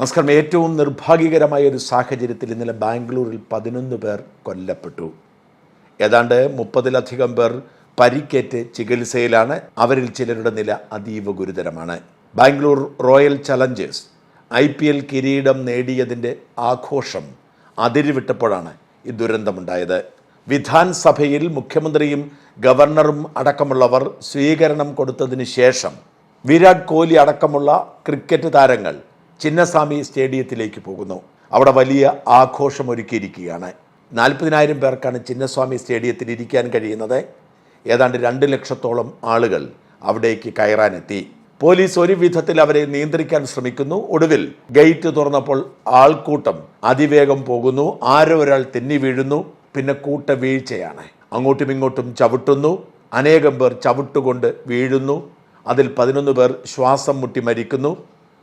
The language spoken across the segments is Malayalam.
നമസ്കാരം. ഏറ്റവും നിർഭാഗ്യകരമായ ഒരു സാഹചര്യത്തിൽ ഇന്നലെ ബാംഗ്ലൂരിൽ പതിനൊന്ന് പേർ കൊല്ലപ്പെട്ടു. ഏതാണ്ട് മുപ്പതിലധികം പേർ പരിക്കേറ്റ് ചികിത്സയിലാണ്. അവരിൽ ചിലരുടെ നില അതീവ ഗുരുതരമാണ്. Bangalore Royal Challengers I P L കിരീടം നേടിയതിന്റെ ആഘോഷം അതിരുവിട്ടപ്പോഴാണ് ഈ ദുരന്തമുണ്ടായത്. വിധാൻസഭയിൽ മുഖ്യമന്ത്രിയും ഗവർണറും അടക്കമുള്ളവർ സ്വീകരണം കൊടുത്തതിന് ശേഷം വിരാട് കോഹ്ലി അടക്കമുള്ള ക്രിക്കറ്റ് താരങ്ങൾ ചിന്നസ്വാമി സ്റ്റേഡിയത്തിലേക്ക് പോകുന്നു. അവിടെ വലിയ ആഘോഷമൊരുക്കിയിരിക്കുകയാണ്. നാൽപ്പതിനായിരം പേർക്കാണ് ചിന്നസ്വാമി സ്റ്റേഡിയത്തിൽ ഇരിക്കാൻ കഴിയുന്നത്. ഏതാണ്ട് രണ്ട് ലക്ഷത്തോളം ആളുകൾ അവിടേക്ക് കയറാനെത്തി. പോലീസ് ഒരു വിധത്തിൽ അവരെ നിയന്ത്രിക്കാൻ ശ്രമിക്കുന്നു. ഒടുവിൽ ഗേറ്റ് തുറന്നപ്പോൾ ആൾക്കൂട്ടം അതിവേഗം പോകുന്നു. ആരോ ഒരാൾ തെന്നി വീഴുന്നു. പിന്നെ കൂട്ട വീഴ്ചയാണ് അങ്ങോട്ടും ഇങ്ങോട്ടും ചവിട്ടുന്നു. അനേകം പേർ ചവിട്ടുകൊണ്ട് വീഴുന്നു. അതിൽ പതിനൊന്ന് പേർ ശ്വാസം മുട്ടി മരിക്കുന്നു.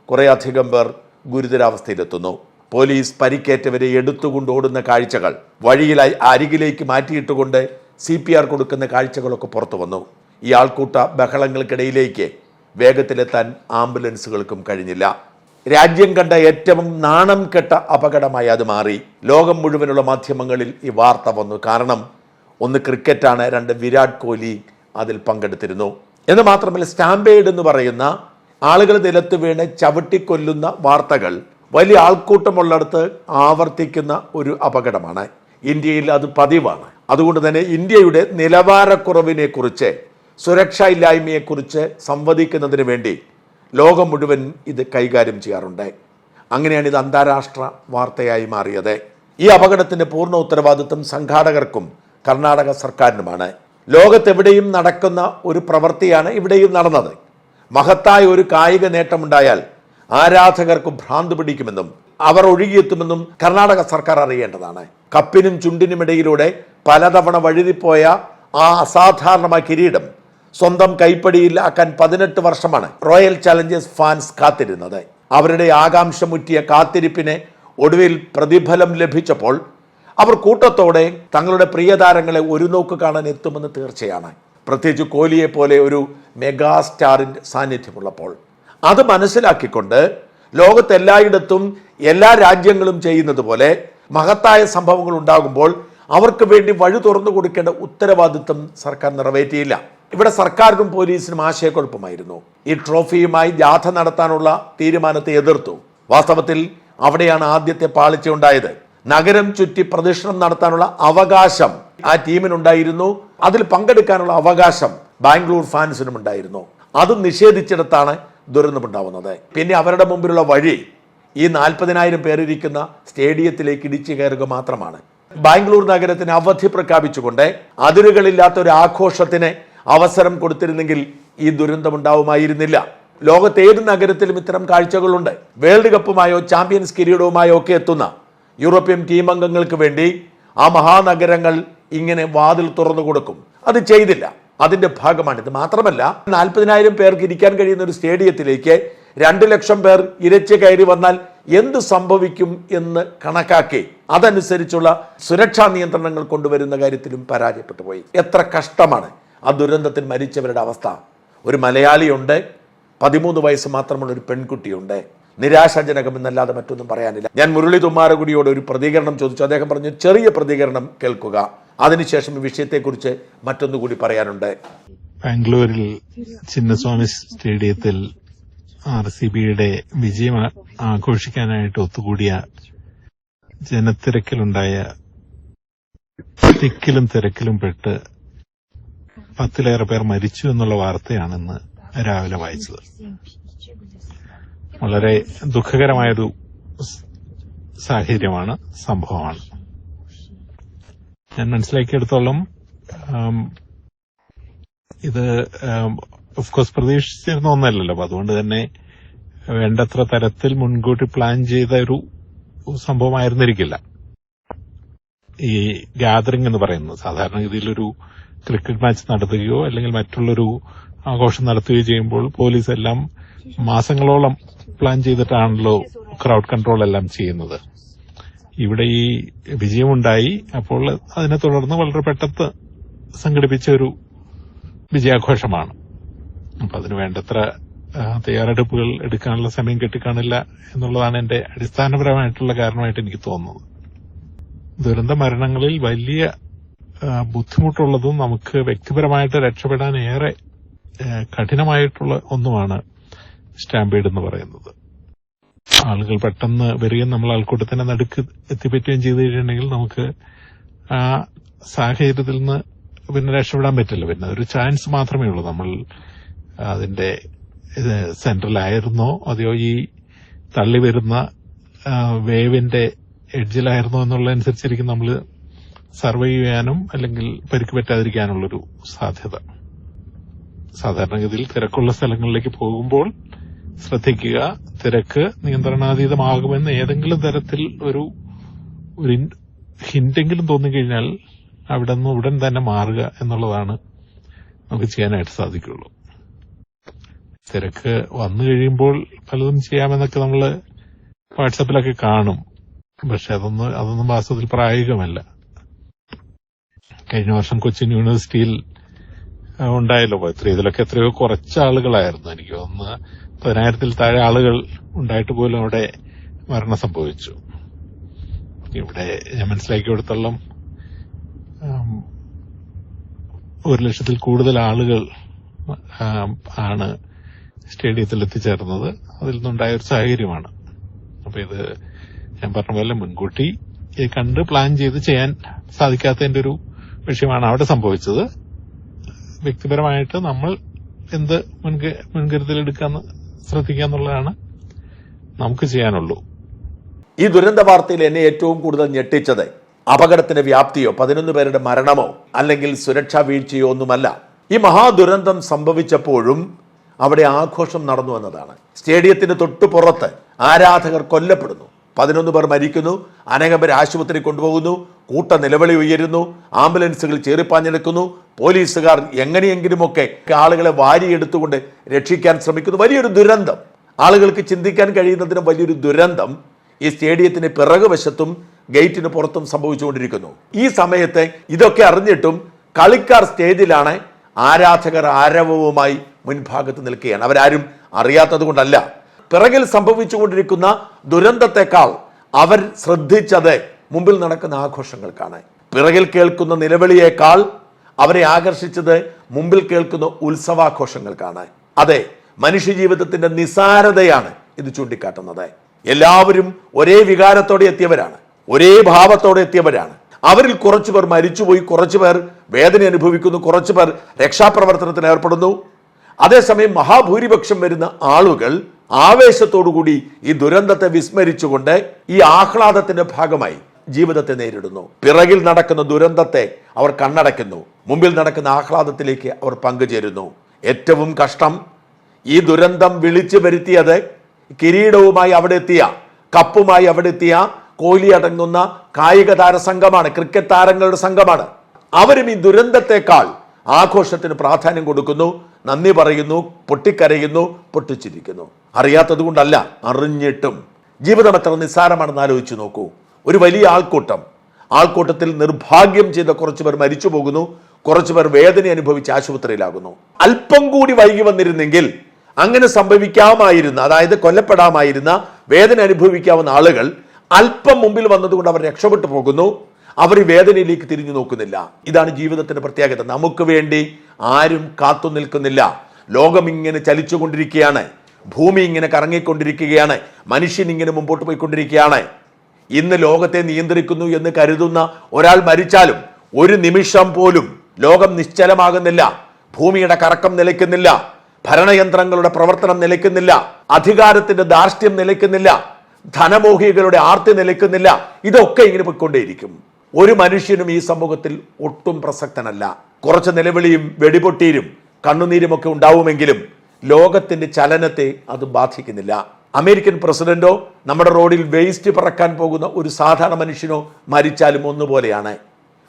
കുറേയധികം പേർ ഗുരുതരാവസ്ഥയിലെത്തുന്നു. പോലീസ് പരിക്കേറ്റവരെ എടുത്തുകൊണ്ട് ഓടുന്ന കാഴ്ചകൾ വഴിയിലായി അരികിലേക്ക് മാറ്റിയിട്ടുകൊണ്ട് സി പി ആർ കൊടുക്കുന്ന കാഴ്ചകളൊക്കെ പുറത്തു വന്നു. ഈ ആൾക്കൂട്ട ബഹളങ്ങൾക്കിടയിലേക്ക് വേഗത്തിലെത്താൻ ആംബുലൻസുകൾക്കും കഴിഞ്ഞില്ല. രാജ്യം കണ്ട ഏറ്റവും നാണം കെട്ട അപകടമായി അത് മാറി. ലോകം മുഴുവനുള്ള മാധ്യമങ്ങളിൽ ഈ വാർത്ത വന്നു. കാരണം ഒന്ന് ക്രിക്കറ്റാണ് രണ്ട് വിരാട് കോഹ്ലി അതിൽ പങ്കെടുത്തിരുന്നു. എന്ന് മാത്രമല്ല സ്റ്റാമ്പേഡ് എന്ന് പറയുന്ന ആളുകൾ നിലത്ത് വീണ് ചവിട്ടിക്കൊല്ലുന്ന വാർത്തകൾ വലിയ ആൾക്കൂട്ടമുള്ളിടത്ത് ആവർത്തിക്കുന്ന ഒരു അപകടമാണ്. ഇന്ത്യയിൽ അത് പതിവാണ്. അതുകൊണ്ട് തന്നെ ഇന്ത്യയുടെ നിലവാരക്കുറവിനെ കുറിച്ച് സുരക്ഷാ ഇല്ലായ്മയെക്കുറിച്ച് സംവദിക്കുന്നതിന് വേണ്ടി ലോകം മുഴുവൻ ഇത് കൈകാര്യം ചെയ്യാറുണ്ട്. അങ്ങനെയാണ് ഇത് അന്താരാഷ്ട്ര വാർത്തയായി മാറിയത്. ഈ അപകടത്തിന്റെ പൂർണ ഉത്തരവാദിത്വം സംഘാടകർക്കും കർണാടക സർക്കാരിനുമാണ്. ലോകത്തെവിടെയും നടക്കുന്ന ഒരു പ്രവൃത്തിയാണ് ഇവിടെയും നടന്നത്. മഹത്തായ ഒരു കായിക നേട്ടമുണ്ടായാൽ ആരാധകർക്ക് ഭ്രാന്ത് പിടിക്കുമെന്നും അവർ ഒഴുകിയെത്തുമെന്നും കർണാടക സർക്കാർ അറിയേണ്ടതാണ്. കപ്പിനും ചുണ്ടിനുമിടയിലൂടെ പലതവണ വഴുതിപ്പോയ ആ അസാധാരണമായ കിരീടം സ്വന്തം കൈപ്പടിയിലാക്കാൻ പതിനെട്ട് വർഷമാണ് റോയൽ ചലഞ്ചേഴ്സ് ഫാൻസ് കാത്തിരുന്നത്. അവരുടെ ആകാംക്ഷമുറ്റിയ കാത്തിരിപ്പിനെ ഒടുവിൽ പ്രതിഫലം ലഭിച്ചപ്പോൾ അവർ കൂട്ടത്തോടെ തങ്ങളുടെ പ്രിയതാരങ്ങളെ ഒരു നോക്ക് കാണാൻ എത്തുമെന്ന് തീർച്ചയാണ്. പ്രത്യേകിച്ച് കോഹ്ലിയെ പോലെ ഒരു മെഗാ സ്റ്റാറിന്റെ സാന്നിധ്യമുള്ളപ്പോൾ അത് മനസ്സിലാക്കിക്കൊണ്ട് ലോകത്തെല്ലായിടത്തും എല്ലാ രാജ്യങ്ങളും ചെയ്യുന്നത് പോലെ മഹത്തായ സംഭവങ്ങൾ ഉണ്ടാകുമ്പോൾ അവർക്ക് വേണ്ടി വഴി തുറന്നു കൊടുക്കേണ്ട ഉത്തരവാദിത്വം സർക്കാർ നിറവേറ്റിയില്ല. ഇവിടെ സർക്കാരിനും പോലീസിനും ആശയക്കുഴപ്പമായിരുന്നു. ഈ ട്രോഫിയുമായി ജാഥ നടത്താനുള്ള തീരുമാനത്തെ എതിർത്തു. വാസ്തവത്തിൽ അവിടെയാണ് ആദ്യത്തെ പാളിച്ച ഉണ്ടായത്. നഗരം ചുറ്റി പ്രദക്ഷിണം നടത്താനുള്ള അവകാശം ആ ടീമിനുണ്ടായിരുന്നു. അതിൽ പങ്കെടുക്കാനുള്ള അവകാശം ബാംഗ്ലൂർ ഫാൻസിനും ഉണ്ടായിരുന്നു. അത് നിഷേധിച്ചിടത്താണ് ദുരന്തമുണ്ടാവുന്നത്. പിന്നെ അവരുടെ മുമ്പിലുള്ള വഴി ഈ നാൽപ്പതിനായിരം പേരിരിക്കുന്ന സ്റ്റേഡിയത്തിലേക്ക് ഇടിച്ചു കയറുക മാത്രമാണ്. ബാംഗ്ലൂർ നഗരത്തിന് അവധി പ്രഖ്യാപിച്ചുകൊണ്ട് അതിരുകളില്ലാത്ത ഒരു ആഘോഷത്തിന് അവസരം കൊടുത്തിരുന്നെങ്കിൽ ഈ ദുരന്തമുണ്ടാവുമായിരുന്നില്ല. ലോകത്തെ ഏത് നഗരത്തിലും ഇത്തരം കാഴ്ചകളുണ്ട്? വേൾഡ് കപ്പുമായോ ചാമ്പ്യൻസ് കിരീടവുമായോ ഒക്കെ എത്തുന്ന യൂറോപ്യൻ ടീം അംഗങ്ങൾക്ക് വേണ്ടി ആ മഹാനഗരങ്ങൾ ഇങ്ങനെ വാതിൽ തുറന്നു കൊടുക്കും. അത് ചെയ്തില്ല. അതിന്റെ ഭാഗമാണിത് മാത്രമല്ല നാൽപ്പതിനായിരം പേർക്ക് ഇരിക്കാൻ കഴിയുന്ന ഒരു സ്റ്റേഡിയത്തിലേക്ക് രണ്ട് ലക്ഷം പേർ ഇരച്ചു കയറി വന്നാൽ എന്ത് സംഭവിക്കും എന്ന് കണക്കാക്കി അതനുസരിച്ചുള്ള സുരക്ഷാ നിയന്ത്രണങ്ങൾ കൊണ്ടുവരുന്ന കാര്യത്തിലും പരാജയപ്പെട്ടു പോയി. എത്ര കഷ്ടമാണ് ആ ദുരന്തത്തിൽ മരിച്ചവരുടെ അവസ്ഥ. ഒരു മലയാളിയുണ്ട് പതിമൂന്ന് വയസ്സ് മാത്രമുള്ള ഒരു പെൺകുട്ടിയുണ്ട്. നിരാശാജനകമെന്നല്ലാതെ മറ്റൊന്നും പറയാനില്ല. ഞാൻ മുരളി തുമ്മാരകുടിയോട് ഒരു പ്രതികരണം ചോദിച്ചു. അദ്ദേഹം പറഞ്ഞു ചെറിയ പ്രതികരണം കേൾക്കുക. അതിനുശേഷം ഈ വിഷയത്തെക്കുറിച്ച് മറ്റൊന്നുകൂടി പറയാനുണ്ട്. ബാംഗ്ലൂരിൽ ചിന്നസ്വാമി സ്റ്റേഡിയത്തിൽ ആർ സി ബിയുടെ വിജയം ആഘോഷിക്കാനായിട്ട് ഒത്തുകൂടിയ ജനത്തിരക്കിലുണ്ടായ തിക്കിലും തിരക്കിലും പെട്ട് പത്തിലേറെ പേർ മരിച്ചു എന്നുള്ള വാർത്തയാണെന്ന് രാവിലെ വായിച്ചത്. വളരെ ദുഃഖകരമായൊരു സാഹചര്യമാണ് സംഭവമാണ്. ഞാൻ മനസ്സിലാക്കിയെടുത്തോളം ഇത് ഓഫ്കോഴ്സ് പ്രതീക്ഷിച്ചിരുന്ന ഒന്നല്ലല്ലോ. അപ്പൊ അതുകൊണ്ട് തന്നെ വേണ്ടത്ര തരത്തിൽ മുൻകൂട്ടി പ്ലാൻ ചെയ്ത ഒരു സംഭവമായിരുന്നിരിക്കില്ല. ഈ ഗ്യാദറിംഗ് എന്ന് പറയുന്നത്. സാധാരണ ഒരു ക്രിക്കറ്റ് മാച്ച് നടത്തുകയോ അല്ലെങ്കിൽ മറ്റുള്ളൊരു ആഘോഷം നടത്തുകയോ ചെയ്യുമ്പോൾ പോലീസ് എല്ലാം മാസങ്ങളോളം പ്ലാൻ ചെയ്തിട്ടാണല്ലോ ക്രൗഡ് കൺട്രോൾ എല്ലാം ചെയ്യുന്നത്. ഇവിടെ ഈ വിജയമുണ്ടായി അപ്പോൾ അതിനെ തുടർന്ന് വളരെ പെട്ടെന്ന് സംഘടിപ്പിച്ച ഒരു വിജയാഘോഷമാണ്. അപ്പൊ അതിന് വേണ്ടത്ര തയ്യാറെടുപ്പുകൾ എടുക്കാനുള്ള സമയം കിട്ടിക്കാണില്ല എന്നുള്ളതാണ് എന്റെ അടിസ്ഥാനപരമായിട്ടുള്ള കാരണമായിട്ട് എനിക്ക് തോന്നുന്നത്. ദുരന്ത മരണങ്ങളിൽ വലിയ ബുദ്ധിമുട്ടുള്ളതും നമുക്ക് വ്യക്തിപരമായിട്ട് രക്ഷപ്പെടാൻ ഏറെ കഠിനമായിട്ടുള്ള ഒന്നുമാണ് സ്റ്റാമ്പേഡ് എന്ന് പറയുന്നത്. ആളുകൾ പെട്ടെന്ന് വരികയും നമ്മൾ ആൾക്കൂട്ടത്തിന്റെ നടുക്ക് എത്തിപ്പറ്റുകയും ചെയ്തു കഴിഞ്ഞിട്ടുണ്ടെങ്കിൽ നമുക്ക് ആ സാഹചര്യത്തിൽ നിന്ന് പിന്നെ രക്ഷപ്പെടാൻ പറ്റില്ല. പിന്നെ ഒരു ചാൻസ് മാത്രമേ ഉള്ളൂ. നമ്മൾ അതിന്റെ സെന്ററിലായിരുന്നോ അതെയോ ഈ തള്ളി വരുന്ന വേവിന്റെ എഡ്ജിലായിരുന്നോ എന്നുള്ളതനുസരിച്ചിരിക്കും നമ്മൾ സർവൈവ് ചെയ്യാനും അല്ലെങ്കിൽ പരിക്ക് പറ്റാതിരിക്കാനുള്ളൊരു സാധ്യത. സാധാരണഗതിയിൽ തിരക്കുള്ള സ്ഥലങ്ങളിലേക്ക് പോകുമ്പോൾ ശ്രദ്ധിക്കുക. തിരക്ക് നിയന്ത്രണാതീതമാകുമെന്ന് ഏതെങ്കിലും തരത്തിൽ ഒരു ഒരു ഹിന്റെങ്കിലും തോന്നിക്കഴിഞ്ഞാൽ അവിടെ നിന്ന് ഉടൻ തന്നെ മാറുക എന്നുള്ളതാണ് നമുക്ക് ചെയ്യാനായിട്ട് സാധിക്കുള്ളൂ തിരക്ക് വന്നു കഴിയുമ്പോൾ പലതും ചെയ്യാമെന്നൊക്കെ നമ്മൾ വാട്സപ്പിലൊക്കെ കാണും. പക്ഷെ അതൊന്നും അതൊന്നും വാസ്തവത്തിൽ പ്രായോഗികമല്ല. കഴിഞ്ഞ വർഷം കൊച്ചിൻ യൂണിവേഴ്സിറ്റിയിൽ ഉണ്ടായല്ലോ. എത്ര ഇതിലൊക്കെ എത്രയോ കുറച്ച് ആളുകളായിരുന്നു എനിക്ക് തോന്നുന്നു. പതിനായിരത്തിൽ താഴെ ആളുകൾ ഉണ്ടായിട്ട് പോലും അവിടെ മരണം സംഭവിച്ചു. ഇവിടെ ഞാൻ മനസ്സിലാക്കിയിടത്തോളം ഒരു ലക്ഷത്തിൽ കൂടുതൽ ആളുകൾ ആണ് സ്റ്റേഡിയത്തിൽ എത്തിച്ചേർന്നത്. അതിൽ നിന്നുണ്ടായ ഒരു സാഹചര്യമാണ്. അപ്പൊ ഇത് ഞാൻ പറഞ്ഞ പോലെ മുൻകൂട്ടി ഇത് കണ്ട് പ്ലാൻ ചെയ്ത് ചെയ്യാൻ സാധിക്കാത്തതിന്റെ ഒരു വിഷയമാണ് അവിടെ സംഭവിച്ചത്. വ്യക്തിപരമായിട്ട് നമ്മൾ എന്ത് മുൻക മുൻകരുതലെടുക്കാന്ന് ശ്രദ്ധിക്കുക എന്നുള്ളതാണ് നമുക്ക് ചെയ്യാനുള്ളൂ. ഈ ദുരന്ത വാർത്തയിൽ എന്നെ ഏറ്റവും കൂടുതൽ ഞെട്ടിച്ചത് അപകടത്തിന്റെ വ്യാപ്തിയോ പതിനൊന്ന് പേരുടെ മരണമോ അല്ലെങ്കിൽ സുരക്ഷാ വീഴ്ചയോ ഒന്നുമല്ല. ഈ മഹാദുരന്തം സംഭവിച്ചപ്പോഴും അവിടെ ആഘോഷം നടന്നു എന്നതാണ്. സ്റ്റേഡിയത്തിന് തൊട്ടു പുറത്ത് ആരാധകർ കൊല്ലപ്പെടുന്നു. പതിനൊന്ന് പേർ മരിക്കുന്നു അനേകം പേർ ആശുപത്രി കൊണ്ടുപോകുന്നു കൂട്ട നിലവിളി ഉയരുന്നു ആംബുലൻസുകൾ ചേറിപ്പാഞ്ഞെടുക്കുന്നു പോലീസുകാർ എങ്ങനെയെങ്കിലുമൊക്കെ ആളുകളെ വാരിയെടുത്തുകൊണ്ട് രക്ഷിക്കാൻ ശ്രമിക്കുന്നു. വലിയൊരു ദുരന്തം. ആളുകൾക്ക് ചിന്തിക്കാൻ കഴിയുന്നതിന് വലിയൊരു ദുരന്തം ഈ സ്റ്റേഡിയത്തിന് പിറകുവശത്തും ഗേറ്റിന് പുറത്തും സംഭവിച്ചുകൊണ്ടിരിക്കുന്നു. ഈ സമയത്ത് ഇതൊക്കെ അറിഞ്ഞിട്ടും കളിക്കാർ സ്റ്റേജിലാണ് ആരാധകർ ആരവവുമായി മുൻഭാഗത്ത് നിൽക്കുകയാണ്. അവരാരും അറിയാത്തത് കൊണ്ടല്ല പിറകിൽ സംഭവിച്ചുകൊണ്ടിരിക്കുന്ന ദുരന്തത്തെക്കാൾ അവർ ശ്രദ്ധിച്ചത് മുമ്പിൽ നടക്കുന്ന ആഘോഷങ്ങൾക്കാണ്. പിറകിൽ കേൾക്കുന്ന നിലവിളിയേക്കാൾ അവരെ ആകർഷിച്ചത് മുമ്പിൽ കേൾക്കുന്ന ഉത്സവാഘോഷങ്ങൾക്കാണ്. അതെ മനുഷ്യജീവിതത്തിന്റെ നിസാരതയാണ് ഇത് ചൂണ്ടിക്കാട്ടുന്നത്. എല്ലാവരും ഒരേ വികാരത്തോടെ എത്തിയവരാണ് ഒരേ ഭാവത്തോടെ എത്തിയവരാണ്. അവരിൽ കുറച്ചു പേർ മരിച്ചുപോയി കുറച്ചു പേർ വേദന അനുഭവിക്കുന്നു കുറച്ചു പേർ രക്ഷാപ്രവർത്തനത്തിൽ ഏർപ്പെടുന്നു. അതേസമയം മഹാഭൂരിപക്ഷം വരുന്ന ആളുകൾ ആവേശത്തോടുകൂടി ഈ ദുരന്തത്തെ വിസ്മരിച്ചുകൊണ്ട് ഈ ആഹ്ലാദത്തിന്റെ ഭാഗമായി ജീവിതത്തെ നേരിടുന്നു. പിറകിൽ നടക്കുന്ന ദുരന്തത്തെ അവർ കണ്ണടയ്ക്കുന്നു. മുമ്പിൽ നടക്കുന്ന ആഹ്ലാദത്തിലേക്ക് അവർ പങ്കുചേരുന്നു. ഏറ്റവും കഷ്ടം ഈ ദുരന്തം വിളിച്ചു വരുത്തിയത് കിരീടവുമായി അവിടെ എത്തിയ കപ്പുമായി അവിടെ എത്തിയ കോഹ്ലി അടങ്ങുന്ന കായിക താര സംഘമാണ് ക്രിക്കറ്റ് താരങ്ങളുടെ സംഘമാണ്. അവരും ഈ ദുരന്തത്തെക്കാൾ ആഘോഷത്തിന് പ്രാധാന്യം കൊടുക്കുന്നു നന്ദി പറയുന്നു പൊട്ടിക്കരയുന്നു പൊട്ടിച്ചിരിക്കുന്നു. അറിയാത്തത് കൊണ്ടല്ല അറിഞ്ഞിട്ടും. ജീവിതം എത്ര നിസ്സാരമാണെന്ന് ആലോചിച്ച് നോക്കൂ. ഒരു വലിയ ആൾക്കൂട്ടം. ആൾക്കൂട്ടത്തിൽ നിർഭാഗ്യം ചെയ്ത കുറച്ചു പേർ മരിച്ചു പോകുന്നു കുറച്ചു പേർ വേദന അനുഭവിച്ച് ആശുപത്രിയിലാകുന്നു. അല്പം കൂടി വൈകി വന്നിരുന്നെങ്കിൽ അങ്ങനെ സംഭവിക്കാമായിരുന്ന അതായത് കൊല്ലപ്പെടാമായിരുന്ന വേദന അനുഭവിക്കാവുന്ന ആളുകൾ അല്പം മുമ്പിൽ വന്നതുകൊണ്ട് അവർ രക്ഷപ്പെട്ടു പോകുന്നു. അവർ വേദനയിലേക്ക് തിരിഞ്ഞു നോക്കുന്നില്ല. ഇതാണ് ജീവിതത്തിന്റെ പ്രത്യേകത. നമുക്ക് വേണ്ടി ആരും കാത്തു നിൽക്കുന്നില്ല. ലോകം ഇങ്ങനെ ചലിച്ചുകൊണ്ടിരിക്കുകയാണ്. ഭൂമി ഇങ്ങനെ കറങ്ങിക്കൊണ്ടിരിക്കുകയാണ്. മനുഷ്യൻ ഇങ്ങനെ മുമ്പോട്ട് പോയിക്കൊണ്ടിരിക്കുകയാണ്. ഇന്ന് ലോകത്തെ നിയന്ത്രിക്കുന്നു എന്ന് കരുതുന്ന ഒരാൾ മരിച്ചാലും ഒരു നിമിഷം പോലും ലോകം നിശ്ചലമാകുന്നില്ല. ഭൂമിയുടെ കറക്കം നിലയ്ക്കുന്നില്ല. ഭരണയന്ത്രങ്ങളുടെ പ്രവർത്തനം നിലയ്ക്കുന്നില്ല. അധികാരത്തിന്റെ ധാർഷ്ട്യം നിലയ്ക്കുന്നില്ല. ധനമോഹികളുടെ ആർത്തി നിലയ്ക്കുന്നില്ല. ഇതൊക്കെ ഇങ്ങനെ പോയിക്കൊണ്ടേയിരിക്കും. ഒരു മനുഷ്യനും ഈ സമൂഹത്തിൽ ഒട്ടും പ്രസക്തനല്ല. കുറച്ച് നിലവിളിയും വെടിപൊട്ടീരും കണ്ണുനീരും ഒക്കെ ഉണ്ടാവുമെങ്കിലും ലോകത്തിന്റെ ചലനത്തെ അത് ബാധിക്കുന്നില്ല. അമേരിക്കൻ പ്രസിഡന്റോ നമ്മുടെ റോഡിൽ വേസ്റ്റ് പറക്കാൻ പോകുന്ന ഒരു സാധാരണ മനുഷ്യനോ മരിച്ചാലും ഒന്നുപോലെയാണ്.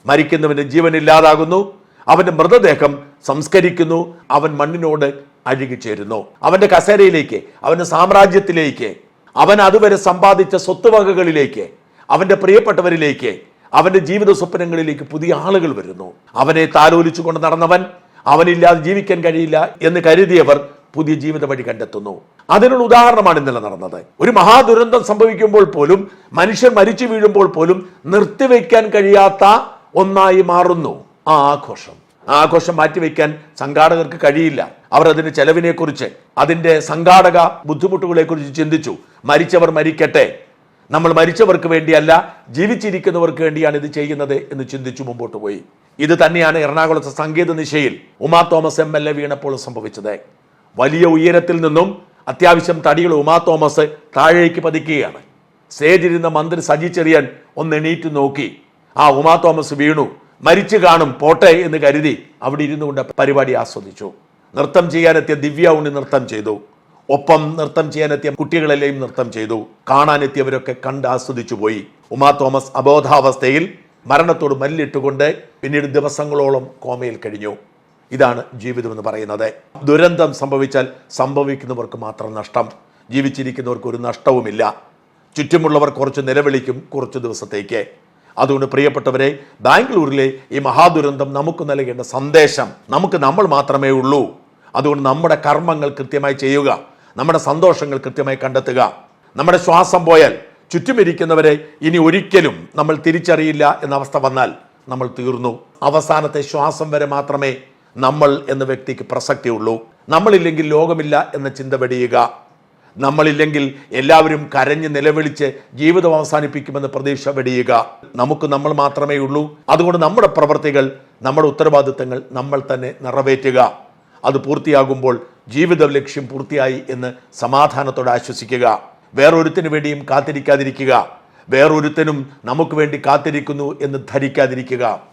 മരിക്കുന്നവന്റെ ജീവൻ ഇല്ലാതാകുന്നു. അവന്റെ മൃതദേഹം സംസ്കരിക്കുന്നു. അവൻ മണ്ണിനോട് അഴുകി ചേരുന്നു. അവന്റെ കസേരയിലേക്ക് അവന്റെ സാമ്രാജ്യത്തിലേക്ക് അവൻ അതുവരെ സമ്പാദിച്ച സ്വത്തുവകകളിലേക്ക് അവന്റെ പ്രിയപ്പെട്ടവരിലേക്ക് അവന്റെ ജീവിത സ്വപ്നങ്ങളിലേക്ക് പുതിയ ആളുകൾ വരുന്നു. അവനെ താലോലിച്ചുകൊണ്ട് നടന്നവൻ അവനില്ലാതെ ജീവിക്കാൻ കഴിയില്ല എന്ന് കരുതിയവർ പുതിയ ജീവിത വഴി കണ്ടെത്തുന്നു. അതിനുള്ള ഉദാഹരണമാണ് ഇന്നലെ നടന്നത്. ഒരു മഹാദുരന്തം സംഭവിക്കുമ്പോൾ പോലും മനുഷ്യർ മരിച്ചു വീഴുമ്പോൾ പോലും നിർത്തിവെക്കാൻ കഴിയാത്ത ഒന്നായി മാറുന്നു ആ ആഘോഷം. ആ ആഘോഷം മാറ്റിവെക്കാൻ സംഘാടകർക്ക് കഴിയില്ല. അവർ അതിന്റെ ചെലവിനെക്കുറിച്ച് അതിന്റെ സംഘാടക ബുദ്ധിമുട്ടുകളെക്കുറിച്ച് ചിന്തിച്ചു. മരിച്ചവർ മരിക്കട്ടെ. നമ്മൾ മരിച്ചവർക്ക് വേണ്ടിയല്ല ജീവിച്ചിരിക്കുന്നവർക്ക് വേണ്ടിയാണ് ഇത് ചെയ്യുന്നത് എന്ന് ചിന്തിച്ചു മുമ്പോട്ട് പോയി. ഇത് തന്നെയാണ് എറണാകുളത്തെ സംഗീത നിശയിൽ Uma Thomas M L A വീണപ്പോൾ സംഭവിച്ചത്. വലിയ ഉയരത്തിൽ നിന്നും അത്യാവശ്യം തടികൾ ഉമാ തോമസ് താഴേക്ക് പതിക്കുകയാണ്. സ്റ്റേജിലിരുന്ന മന്ത്രി സജി ചെറിയാൻ ഒന്ന് എണീറ്റ് നോക്കി. ആ ഉമാ തോമസ് വീണു. മരിച്ചു കാണും പോട്ടെ എന്ന് കരുതി അവിടെ ഇരുന്നു കൊണ്ട് പരിപാടി ആസ്വദിച്ചു. നൃത്തം ചെയ്യാനെത്തിയ ദിവ്യ ഉണ്ണി നൃത്തം ചെയ്തു. ഒപ്പം നൃത്തം ചെയ്യാനെത്തിയ കുട്ടികളെല്ലാം നൃത്തം ചെയ്തു. കാണാനെത്തിയവരൊക്കെ കണ്ട് ആസ്വദിച്ചു പോയി. ഉമാ തോമസ് അബോധാവസ്ഥയിൽ മരണത്തോട് മല്ലിട്ടുകൊണ്ട് പിന്നീട് ദിവസങ്ങളോളം കോമയിൽ കഴിഞ്ഞു. ഇതാണ് ജീവിതം എന്ന് പറയുന്നത്. ദുരന്തം സംഭവിച്ചാൽ സംഭവിക്കുന്നവർക്ക് മാത്രം നഷ്ടം. ജീവിച്ചിരിക്കുന്നവർക്ക് ഒരു നഷ്ടവുമില്ല. ചുറ്റുമുള്ളവർ കുറച്ച് നിലവിളിക്കും കുറച്ച് ദിവസത്തേക്ക്. അതുകൊണ്ട് പ്രിയപ്പെട്ടവരെ ബാംഗ്ലൂരിലെ ഈ മഹാദുരന്തം നമുക്ക് നൽകേണ്ട സന്ദേശം നമുക്ക് നമ്മൾ മാത്രമേ ഉള്ളൂ. അതുകൊണ്ട് നമ്മുടെ കർമ്മങ്ങൾ കൃത്യമായി ചെയ്യുക. നമ്മുടെ സന്തോഷങ്ങൾ കൃത്യമായി കണ്ടെത്തുക. നമ്മുടെ ശ്വാസം പോയാൽ ചുറ്റുമിരിക്കുന്നവരെ ഇനി ഒരിക്കലും നമ്മൾ തിരിച്ചറിയില്ല എന്ന അവസ്ഥ വന്നാൽ നമ്മൾ തീർന്നു. അവസാനത്തെ ശ്വാസം വരെ മാത്രമേ നമ്മൾ എന്ന വ്യക്തിക്ക് പ്രസക്തിയുള്ളൂ. നമ്മളില്ലെങ്കിൽ ലോകമില്ല എന്ന ചിന്ത വെടിയുക. നമ്മളില്ലെങ്കിൽ എല്ലാവരും കരഞ്ഞ് നിലവിളിച്ച് ജീവിതം അവസാനിപ്പിക്കുമെന്ന് പ്രതീക്ഷ വെടിയുക. നമുക്ക് നമ്മൾ മാത്രമേ ഉള്ളൂ. അതുകൊണ്ട് നമ്മുടെ പ്രവൃത്തികൾ നമ്മുടെ ഉത്തരവാദിത്തങ്ങൾ നമ്മൾ തന്നെ നിറവേറ്റുക. അത് പൂർത്തിയാകുമ്പോൾ ജീവിത ലക്ഷ്യം പൂർത്തിയായി എന്ന് സമാധാനത്തോടെ ആശ്വസിക്കുക. വേറൊരുത്തിനു വേണ്ടിയും കാത്തിരിക്കാതിരിക്കുക. വേറൊരുത്തനും നമുക്ക് വേണ്ടി കാത്തിരിക്കുന്നു എന്ന് ധരിക്കാതിരിക്കുക.